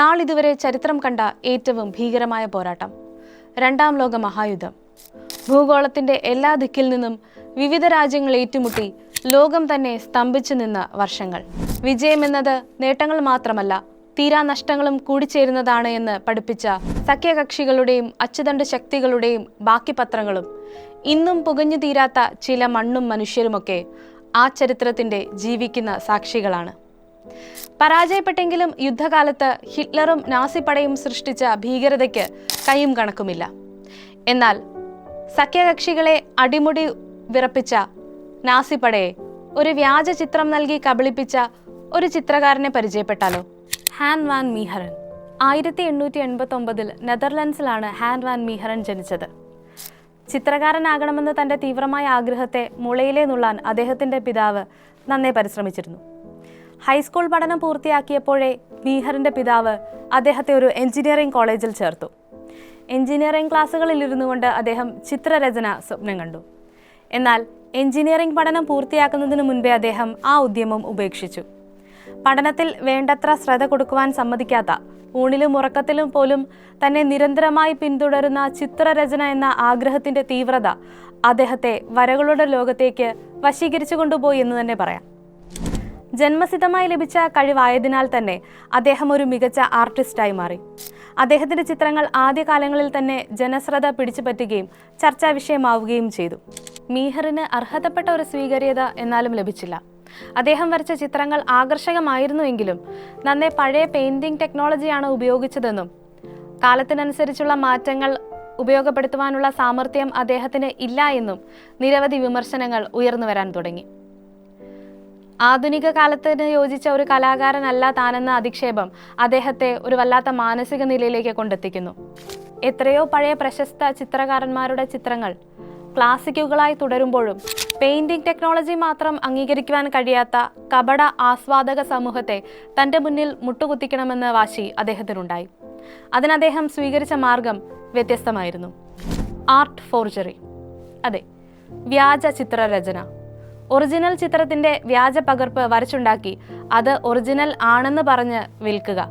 നാളിതുവരെ ചരിത്രം കണ്ട ഏറ്റവും ഭീകരമായ പോരാട്ടം. രണ്ടാം ലോക മഹായുദ്ധം. ഭൂഗോളത്തിന്റെ എല്ലാ ദിക്കിൽ നിന്നും വിവിധ രാജ്യങ്ങൾ ഏറ്റുമുട്ടി ലോകം തന്നെ സ്തംഭിച്ചു നിന്ന വർഷങ്ങൾ. വിജയമെന്നത് നേട്ടങ്ങൾ മാത്രമല്ല തീരാ നഷ്ടങ്ങളും കൂടിച്ചേരുന്നതാണ് എന്ന് പഠിപ്പിച്ച സഖ്യകക്ഷികളുടെയും അച്ചുതണ്ട് ശക്തികളുടെയും ബാക്കി പത്രങ്ങളും. ഇന്നും പുകഞ്ഞു തീരാത്ത ചില മണ്ണും മനുഷ്യരുമൊക്കെ ആ ചരിത്രത്തിന്റെ ജീവിക്കുന്ന സാക്ഷികളാണ്. പരാജയപ്പെട്ടെങ്കിലും യുദ്ധകാലത്ത് ഹിറ്റ്ലറും നാസിപ്പടയും സൃഷ്ടിച്ച ഭീകരതയ്ക്ക് കൈയും കണക്കുമില്ല. എന്നാൽ സഖ്യകക്ഷികളെ അടിമുടി വിറപ്പിച്ച നാസിപ്പടയെ ഒരു വ്യാജ ചിത്രം നൽകി കബളിപ്പിച്ച ഒരു ചിത്രകാരനെ പരിചയപ്പെട്ടാലോ? Han van Meegeren. ആയിരത്തി എണ്ണൂറ്റി എൺപത്തി ഒമ്പതിൽ നെതർലൻഡ്സിലാണ് ഹാൻ വാൻ മീഹറൻ ജനിച്ചത്. ചിത്രകാരനാകണമെന്ന തന്റെ തീവ്രമായ ആഗ്രഹത്തെ മുളയിലേ നുള്ളാൻ അദ്ദേഹത്തിന്റെ പിതാവ് നന്നേ പരിശ്രമിച്ചിരുന്നു. ഹൈസ്കൂൾ പഠനം പൂർത്തിയാക്കിയപ്പോഴേ ബീഹറിന്റെ പിതാവ് അദ്ദേഹത്തെ ഒരു എഞ്ചിനീയറിംഗ് കോളേജിൽ ചേർത്തു. എഞ്ചിനീയറിംഗ് ക്ലാസ്സുകളിൽ ഇരുന്നു കൊണ്ട് അദ്ദേഹം ചിത്രരചന സ്വപ്നം കണ്ടു. എന്നാൽ എഞ്ചിനീയറിംഗ് പഠനം പൂർത്തിയാക്കുന്നതിന് മുൻപേ അദ്ദേഹം ആ ഉദ്യമം ഉപേക്ഷിച്ചു. പഠനത്തിൽ വേണ്ടത്ര ശ്രദ്ധ കൊടുക്കുവാൻ സമ്മതിക്കാത്ത ഊണിലും ഉറക്കത്തിലും പോലും തന്നെ നിരന്തരമായി പിന്തുടരുന്ന ചിത്രരചന എന്ന ആഗ്രഹത്തിന്റെ തീവ്രത അദ്ദേഹത്തെ വരകളുടെ ലോകത്തേക്ക് വശീകരിച്ചു കൊണ്ടുപോയി എന്ന് തന്നെ പറയാം. ജന്മസിദ്ധമായി ലഭിച്ച കഴിവായതിനാൽ തന്നെ അദ്ദേഹം ഒരു മികച്ച ആർട്ടിസ്റ്റായി മാറി. അദ്ദേഹത്തിന്റെ ചിത്രങ്ങൾ ആദ്യകാലങ്ങളിൽ തന്നെ ജനശ്രദ്ധ പിടിച്ചുപറ്റുകയും ചർച്ചാ വിഷയമാവുകയും ചെയ്തു. മീഹറിന് അർഹതപ്പെട്ട ഒരു സ്വീകാര്യത എന്നാലും ലഭിച്ചില്ല. അദ്ദേഹം വരച്ച ചിത്രങ്ങൾ ആകർഷകമായിരുന്നുവെങ്കിലും നന്നേ പഴയ പെയിന്റിംഗ് ടെക്നോളജിയാണ് ഉപയോഗിച്ചതെന്നും കാലത്തിനനുസരിച്ചുള്ള മാറ്റങ്ങൾ ഉപയോഗപ്പെടുത്തുവാനുള്ള സാമർഥ്യം അദ്ദേഹത്തിന് ഇല്ല എന്നും നിരവധി വിമർശനങ്ങൾ ഉയർന്നു വരാൻ തുടങ്ങി. ആധുനിക കാലത്തിന് യോജിച്ച ഒരു കലാകാരനല്ല താനെന്ന അധിക്ഷേപം അദ്ദേഹത്തെ ഒരു വല്ലാത്ത മാനസിക നിലയിലേക്ക് കൊണ്ടെത്തിക്കുന്നു. എത്രയോ പഴയ പ്രശസ്ത ചിത്രകാരന്മാരുടെ ചിത്രങ്ങൾ ക്ലാസിക്കുകളായി തുടരുമ്പോഴും പെയിന്റിംഗ് ടെക്നോളജി മാത്രം അംഗീകരിക്കുവാൻ കഴിയാത്ത കപട ആസ്വാദക സമൂഹത്തെ തന്റെ മുന്നിൽ മുട്ടുകുത്തിക്കണമെന്ന വാശി അദ്ദേഹത്തിനുണ്ടായി. അതിന് അദ്ദേഹം സ്വീകരിച്ച മാർഗം വ്യത്യസ്തമായിരുന്നു. Art forgery. അതെ വ്യാജ ചിത്രരചന. ഒറിജിനൽ ചിത്രത്തിന്റെ വ്യാജ പകർപ്പ് വരച്ചുണ്ടാക്കി. അത് ഒറിജിനൽ ആണെന്ന് പറഞ്ഞ് വിൽക്കുക.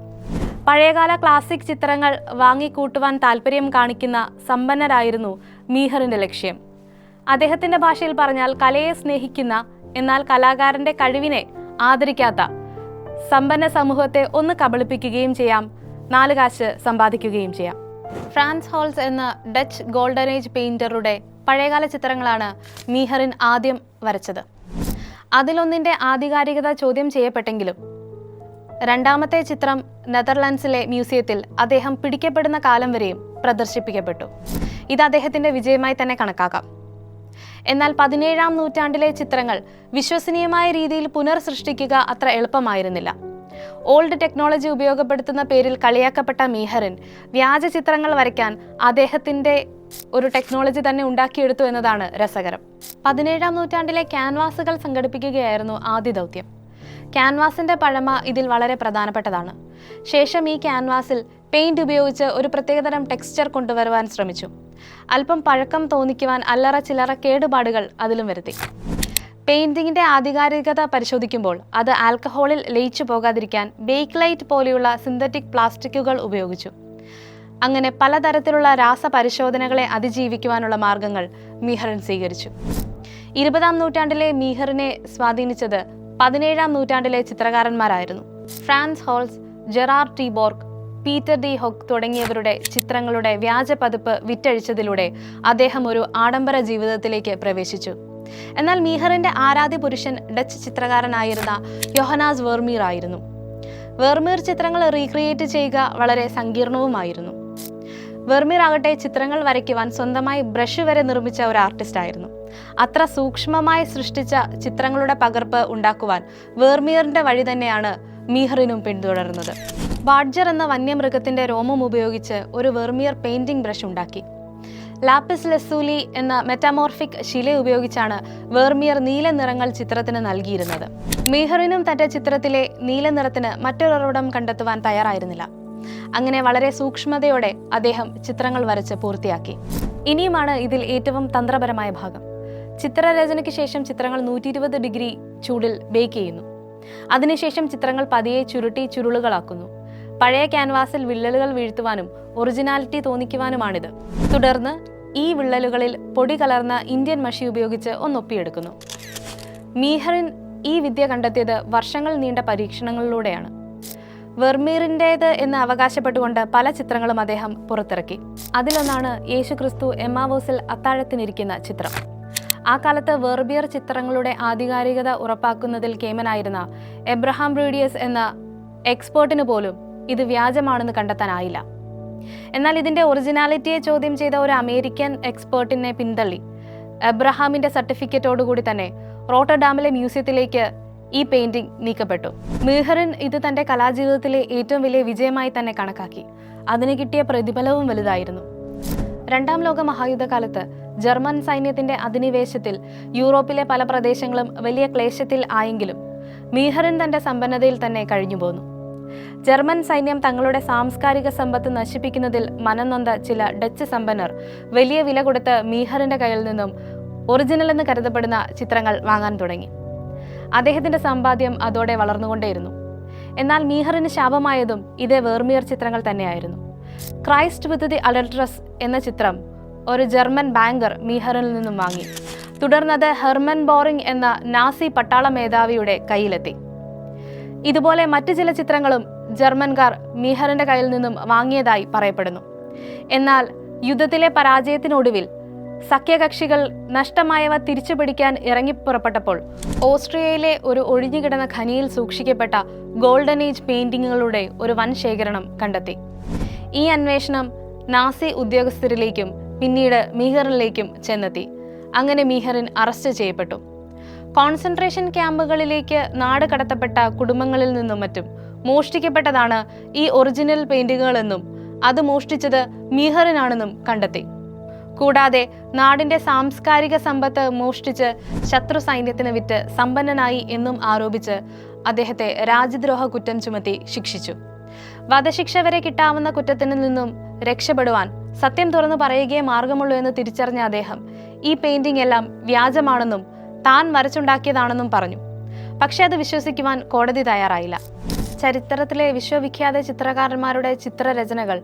പഴയകാല ക്ലാസിക് ചിത്രങ്ങൾ വാങ്ങിക്കൂട്ടുവാൻ താല്പര്യം കാണിക്കുന്ന സമ്പന്നരായിരുന്നു മീഹറിന്റെ ലക്ഷ്യം. അദ്ദേഹത്തിന്റെ ഭാഷയിൽ പറഞ്ഞാൽ കലയെ സ്നേഹിക്കുന്ന എന്നാൽ കലാകാരന്റെ കഴിവിനെ ആദരിക്കാത്ത സമ്പന്ന സമൂഹത്തെ ഒന്ന് കബളിപ്പിക്കുകയും ചെയ്യാം നാല് കാശ് സമ്പാദിക്കുകയും ചെയ്യാം. ഫ്രാൻസ് ഹോൾസ് എന്ന ഡച്ച് ഗോൾഡൻ ഏജ് പെയിന്ററുടെ പഴയകാല ചിത്രങ്ങളാണ് മീഹറിൻ ആദ്യം വരച്ചത്. അതിലൊന്നിന്റെ ആധികാരികത ചോദ്യം ചെയ്യപ്പെട്ടെങ്കിലും രണ്ടാമത്തെ ചിത്രം നെതർലാൻഡ്സിലെ മ്യൂസിയത്തിൽ അദ്ദേഹം പിടിക്കപ്പെടുന്ന കാലം വരെയും പ്രദർശിപ്പിക്കപ്പെട്ടു. ഇത് അദ്ദേഹത്തിന്റെ വിജയമായി തന്നെ കണക്കാക്കാം. എന്നാൽ പതിനേഴാം നൂറ്റാണ്ടിലെ ചിത്രങ്ങൾ വിശ്വസനീയമായ രീതിയിൽ പുനർസൃഷ്ടിക്കുക അത്ര എളുപ്പമായിരുന്നില്ല. ഓൾഡ് ടെക്നോളജി ഉപയോഗപ്പെടുത്തുന്ന പേരിൽ കളിയാക്കപ്പെട്ട മീഹറിൻ വ്യാജ ചിത്രങ്ങൾ വരയ്ക്കാൻ അദ്ദേഹത്തിന്റെ ഒരു ടെക്നോളജി തന്നെ ഉണ്ടാക്കിയെടുത്തു എന്നതാണ് രസകരം. പതിനേഴാം നൂറ്റാണ്ടിലെ ക്യാൻവാസുകൾ സംഘടിപ്പിക്കുകയായിരുന്നു ആദ്യ ദൗത്യം. ക്യാൻവാസിന്റെ പഴമ ഇതിൽ വളരെ പ്രധാനപ്പെട്ടതാണ്. ശേഷം ഈ ക്യാൻവാസിൽ പെയിന്റ് ഉപയോഗിച്ച് ഒരു പ്രത്യേകതരം ടെക്സ്ചർ കൊണ്ടുവരുവാൻ ശ്രമിച്ചു. അല്പം പഴക്കം തോന്നിക്കുവാൻ അല്ലറ ചില്ലറ കേടുപാടുകൾ അതിലും വരുത്തി. പെയിന്റിങ്ങിന്റെ ആധികാരികത പരിശോധിക്കുമ്പോൾ അത് ആൽക്കഹോളിൽ ലയിച്ചു പോകാതിരിക്കാൻ ബേക്ക് ലൈറ്റ് പോലെയുള്ള സിന്തറ്റിക് പ്ലാസ്റ്റിക്കുകൾ ഉപയോഗിച്ചു. അങ്ങനെ പലതരത്തിലുള്ള രാസപരിശോധനകളെ അതിജീവിക്കുവാനുള്ള മാർഗങ്ങൾ മീഹറിൻ സ്വീകരിച്ചു. ഇരുപതാം നൂറ്റാണ്ടിലെ മീഹറിനെ സ്വാധീനിച്ചത് പതിനേഴാം നൂറ്റാണ്ടിലെ ചിത്രകാരന്മാരായിരുന്നു. Frans Hals Gerard Terborch Pieter de. Hooch തുടങ്ങിയവരുടെ ചിത്രങ്ങളുടെ വ്യാജ പതിപ്പ് വിറ്റഴിച്ചതിലൂടെ അദ്ദേഹം ഒരു ആഡംബര ജീവിതത്തിലേക്ക് പ്രവേശിച്ചു. എന്നാൽ മീഹറിന്റെ ആരാധ്യ പുരുഷൻ ഡച്ച് ചിത്രകാരനായിരുന്ന യോഹനാസ് വെർമീർ ആയിരുന്നു. വെർമീർ ചിത്രങ്ങൾ റീക്രിയേറ്റ് ചെയ്യുക വളരെ സങ്കീർണവുമായിരുന്നു. വെർമീർ ആകട്ടെ ചിത്രങ്ങൾ വരയ്ക്കുവാൻ സ്വന്തമായി ബ്രഷ് വരെ നിർമ്മിച്ച ഒരു ആർട്ടിസ്റ്റ് ആയിരുന്നു അത്ര സൂക്ഷ്മമായി സൃഷ്ടിച്ച ചിത്രങ്ങളുടെ പകർപ്പ് ഉണ്ടാക്കുവാൻ വേർമീറിന്റെ വഴി തന്നെയാണ് മീഹറിനും പിന്തുടർന്നത് ബാഡ്ജർ എന്ന വന്യമൃഗത്തിന്റെ രോമം ഉപയോഗിച്ച് ഒരു വെർമിയർ പെയിന്റിംഗ് ബ്രഷ് ഉണ്ടാക്കി. ലാപ്പിസ് ലെസൂലി എന്ന മെറ്റാമോർഫിക് ശില ഉപയോഗിച്ചാണ് വെർമിയർ നീല നിറങ്ങൾ ചിത്രത്തിന് നൽകിയിരുന്നത്. മീഹറിനും തന്റെ ചിത്രത്തിലെ നീല നിറത്തിന് മറ്റൊരുറവിടം കണ്ടെത്തുവാൻ തയ്യാറായിരുന്നില്ല. അങ്ങനെ വളരെ സൂക്ഷ്മതയോടെ അദ്ദേഹം ചിത്രങ്ങൾ വരച്ച് പൂർത്തിയാക്കി. ഇനിയുമാണ് ഇതിൽ ഏറ്റവും തന്ത്രപരമായ ഭാഗം. ചിത്രരചനയ്ക്ക് ശേഷം ചിത്രങ്ങൾ നൂറ്റി ഇരുപത് ഡിഗ്രി ചൂടിൽ ബേക്ക് ചെയ്യുന്നു. അതിനുശേഷം ചിത്രങ്ങൾ പതിയെ ചുരുട്ടി ചുരുളുകളാക്കുന്നു. പഴയ ക്യാൻവാസിൽ വിള്ളലുകൾ വീഴ്ത്തുവാനും ഒറിജിനാലിറ്റി തോന്നിക്കുവാനുമാണിത്. തുടർന്ന് ഈ വിള്ളലുകളിൽ പൊടി കലർന്ന ഇന്ത്യൻ മഷി ഉപയോഗിച്ച് ഒന്നൊപ്പിയെടുക്കുന്നു. മീഹറിൻ ഈ വിദ്യ കണ്ടെത്തിയത് വർഷങ്ങൾ നീണ്ട പരീക്ഷണങ്ങളിലൂടെയാണ്. വെർമീറിന്റേത് എന്ന് അവകാശപ്പെട്ടുകൊണ്ട് പല ചിത്രങ്ങളും അദ്ദേഹം പുറത്തിറക്കി. അതിലൊന്നാണ് യേശുക്രിസ്തു എമ്മാവോസിൽ അത്താഴത്തിനിരിക്കുന്ന ചിത്രം. ആ കാലത്ത് വെർബിയർ ചിത്രങ്ങളുടെ ആധികാരികത ഉറപ്പാക്കുന്നതിൽ കേമനായിരുന്ന എബ്രഹാം റീഡിയസ് എന്ന എക്സ്പേർട്ടിന് പോലും ഇത് വ്യാജമാണെന്ന് കണ്ടെത്താനായില്ല. എന്നാൽ ഇതിന്റെ ഒറിജിനാലിറ്റിയെ ചോദ്യം ചെയ്ത ഒരു അമേരിക്കൻ എക്സ്പേർട്ടിനെ പിന്തള്ളി. എബ്രഹാമിന്റെ സർട്ടിഫിക്കറ്റോടുകൂടി തന്നെ റോട്ടർഡാമിലെ മ്യൂസിയത്തിലേക്ക് ഈ പെയിന്റിംഗ് നീക്കപ്പെട്ടു. മീഹറിൻ ഇത് തന്റെ കലാജീവിതത്തിലെ ഏറ്റവും വലിയ വിജയമായി തന്നെ കണക്കാക്കി. അതിന് കിട്ടിയ പ്രതിഫലവും വലുതായിരുന്നു. രണ്ടാം ലോക മഹായുദ്ധകാലത്ത് ജർമ്മൻ സൈന്യത്തിന്റെ അധിനിവേശത്തിൽ യൂറോപ്പിലെ പല പ്രദേശങ്ങളും വലിയ ക്ലേശത്തിൽ ആയെങ്കിലും മീഹറിൻ തന്റെ സമ്പന്നതയിൽ തന്നെ കഴിഞ്ഞുപോന്നു ജർമ്മൻ സൈന്യം തങ്ങളുടെ സാംസ്കാരിക സമ്പത്ത് നശിപ്പിക്കുന്നതിൽ മനംനൊന്ത ചില ഡച്ച് സമ്പന്നർ വലിയ വില കൊടുത്ത് മീഹറിന്റെ കയ്യിൽ നിന്നും ഒറിജിനൽ എന്ന് കരുതപ്പെടുന്ന ചിത്രങ്ങൾ വാങ്ങാൻ തുടങ്ങി. അദ്ദേഹത്തിന്റെ സമ്പാദ്യം അതോടെ വളർന്നുകൊണ്ടേയിരുന്നു. എന്നാൽ മീഹറിന് ശാപമായതും ഇതേ വേർമിയർ ചിത്രങ്ങൾ തന്നെയായിരുന്നു. ക്രൈസ്റ്റ് വിത്ത് ദി അഡൽട്രസ് എന്ന ചിത്രം ഒരു ജർമ്മൻ ബാങ്കർ മീഹറിൽ നിന്നും വാങ്ങി. തുടർന്നത് ഹെർമൻ ബോറിംഗ് എന്ന നാസി പട്ടാള മേധാവിയുടെ കയ്യിലെത്തി. ഇതുപോലെ മറ്റു ചില ചിത്രങ്ങളും ജർമ്മൻകാർ മീഹറിന്റെ കയ്യിൽ നിന്നും വാങ്ങിയതായി പറയപ്പെടുന്നു. എന്നാൽ യുദ്ധത്തിലെ പരാജയത്തിനൊടുവിൽ സഖ്യകക്ഷികൾ നഷ്ടമായവ തിരിച്ചു പിടിക്കാൻ ഇറങ്ങിപ്പുറപ്പെട്ടപ്പോൾ ഓസ്ട്രിയയിലെ ഒരു ഒഴിഞ്ഞുകിടന്ന ഖനിയിൽ സൂക്ഷിക്കപ്പെട്ട ഗോൾഡൻ ഏജ് പെയിന്റിങ്ങുകളുടെ ഒരു വൻ ശേഖരണം കണ്ടെത്തി. ഈ അന്വേഷണം നാസി ഉദ്യോഗസ്ഥരിലേക്കും പിന്നീട് മീഹറിലേക്കും ചെന്നെത്തി. അങ്ങനെ മീഹറിൻ അറസ്റ്റ് ചെയ്യപ്പെട്ടു. കോൺസെൻട്രേഷൻ ക്യാമ്പുകളിലേക്ക് നാട് കടത്തപ്പെട്ട കുടുംബങ്ങളിൽ നിന്നും മറ്റും മോഷ്ടിക്കപ്പെട്ടതാണ് ഈ ഒറിജിനൽ പെയിന്റിങ്ങുകളെന്നും അത് മോഷ്ടിച്ചത് മീഹറിനാണെന്നും കണ്ടെത്തി. കൂടാതെ നാടിന്റെ സാംസ്കാരിക സമ്പത്ത് മോഷ്ടിച്ച് ശത്രു സൈന്യത്തിന് വിറ്റ് സമ്പന്നനായി എന്നും ആരോപിച്ച് അദ്ദേഹത്തെ രാജ്യദ്രോഹ കുറ്റം ചുമത്തി ശിക്ഷിച്ചു. വധശിക്ഷ വരെ കിട്ടാവുന്ന കുറ്റത്തിൽ നിന്നും രക്ഷപ്പെടുവാൻ സത്യം തുറന്നു പറയുകയേ മാർഗമുള്ളൂ എന്ന് തിരിച്ചറിഞ്ഞ അദ്ദേഹം ഈ പെയിന്റിംഗ് എല്ലാം വ്യാജമാണെന്നും താൻ വരച്ചുണ്ടാക്കിയതാണെന്നും പറഞ്ഞു. പക്ഷെ അത് വിശ്വസിക്കുവാൻ കോടതി തയ്യാറായില്ല. ചരിത്രത്തിലെ വിശ്വവിഖ്യാത ചിത്രകാരന്മാരുടെ ചിത്രരചനകൾ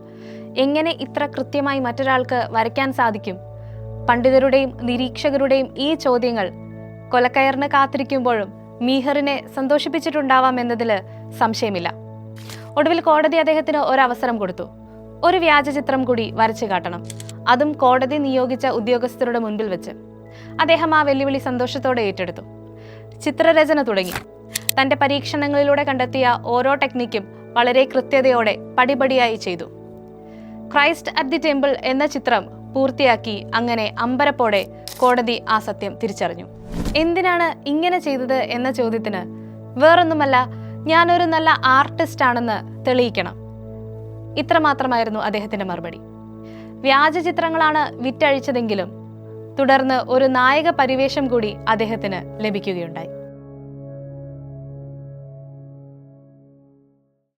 എങ്ങനെ ഇത്ര കൃത്യമായി മറ്റൊരാൾക്ക് വരയ്ക്കാൻ സാധിക്കും? പണ്ഡിതരുടെയും നിരീക്ഷകരുടെയും ഈ ചോദ്യങ്ങൾ കൊലക്കയറിന് കാത്തിരിക്കുമ്പോഴും മീഹറിനെ സന്തോഷിപ്പിച്ചിട്ടുണ്ടാവാം എന്നതിൽ സംശയമില്ല. ഒടുവിൽ കോടതി അദ്ദേഹത്തിന് ഒരവസരം കൊടുത്തു. ഒരു വ്യാജ ചിത്രം കൂടി വരച്ചു കാട്ടണം. അതും കോടതി നിയോഗിച്ച ഉദ്യോഗസ്ഥരുടെ മുൻപിൽ വെച്ച്. അദ്ദേഹം ആ വെല്ലുവിളി സന്തോഷത്തോടെ ഏറ്റെടുത്തു. ചിത്രരചന തുടങ്ങി. തന്റെ പരീക്ഷണങ്ങളിലൂടെ കണ്ടെത്തിയ ഓരോ ടെക്നിക്കും വളരെ കൃത്യതയോടെ പടിപടിയായി ചെയ്തു. ക്രൈസ്റ്റ് അറ്റ് ദി ടെമ്പിൾ എന്ന ചിത്രം പൂർത്തിയാക്കി അങ്ങനെ അമ്പരപ്പോടെ കോടതി ആ സത്യം തിരിച്ചറിഞ്ഞു. എന്തിനാണ് ഇങ്ങനെ ചെയ്തത് എന്ന ചോദ്യത്തിന് വേറൊന്നുമല്ല ഞാനൊരു നല്ല ആർട്ടിസ്റ്റ് ആണെന്ന് തെളിയിക്കണം. ഇത്രമാത്രമായിരുന്നു അദ്ദേഹത്തിന്റെ മറുപടി. വ്യാജ ചിത്രങ്ങളാണ് വിറ്റഴിച്ചതെങ്കിലും തുടർന്ന് ഒരു നായക പരിവേഷം കൂടി അദ്ദേഹത്തിന് ലഭിക്കുകയുണ്ടായി.